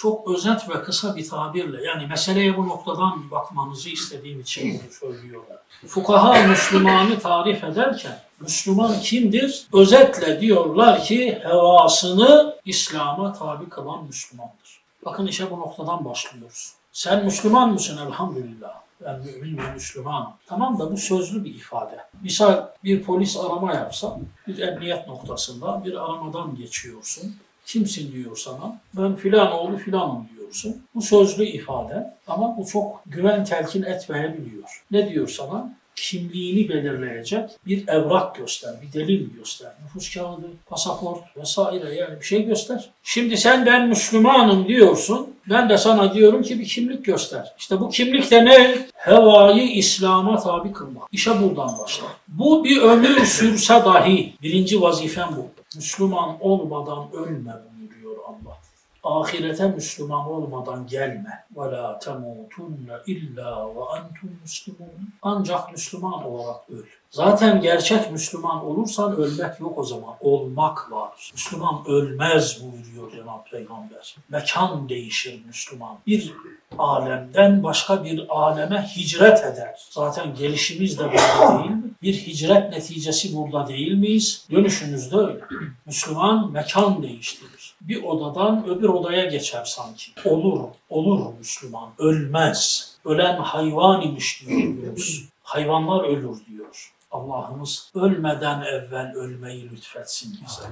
çok özet ve kısa bir tabirle yani meseleye bu noktadan bakmanızı istediğim için bunu söylüyorum. Fukaha Müslümanı tarif ederken Müslüman kimdir? Özetle diyorlar ki hevasını İslam'a tabi kılan Müslümandır. Bakın işe bu noktadan başlıyoruz. Sen Müslüman mısın elhamdülillah? Ben mümin ve Müslüman. Tamam da bu sözlü bir ifade. Misal bir polis arama yapsa, bir emniyet noktasında bir aramadan geçiyorsun. Kimsin diyor sana. Ben filan oğlu filanım diyorsun. Bu sözlü ifade ama bu çok güven telkin etmeyebiliyor. Ne diyor sana? Kimliğini belirleyecek bir evrak göster, bir delil göster. Nüfus kağıdı, pasaport vesaire yani bir şey göster. Şimdi sen ben Müslümanım diyorsun. Ben de sana diyorum ki bir kimlik göster. İşte bu kimlik de ne? Hevayı İslam'a tabi kılmak. İşe buradan başlar. Bu bir ömür sürse dahi birinci vazifen bu. Müslüman olmadan ölme buyuruyor Allah. Ahirete Müslüman olmadan gelme. Ve la temutunne illa ve entum muslimun. Ancak Müslüman olarak öl. Zaten gerçek Müslüman olursan ölmek yok o zaman. Olmak var. Müslüman ölmez buyuruyor Cenab-ı Peygamber. Mekan değişir Müslüman. Bir alemden başka bir aleme hicret eder. Zaten gelişimiz de burada değil? Bir hicret neticesi burada değil miyiz? Dönüşümüz de öyle. Müslüman mekan değiştirir. Bir odadan öbür odaya geçer sanki. Olur, olur Müslüman. Ölmez. Ölen hayvan imiş diyor Yunus. Hayvanlar ölür diyor. Allah'ımız ölmeden evvel ölmeyi lütfetsin bize.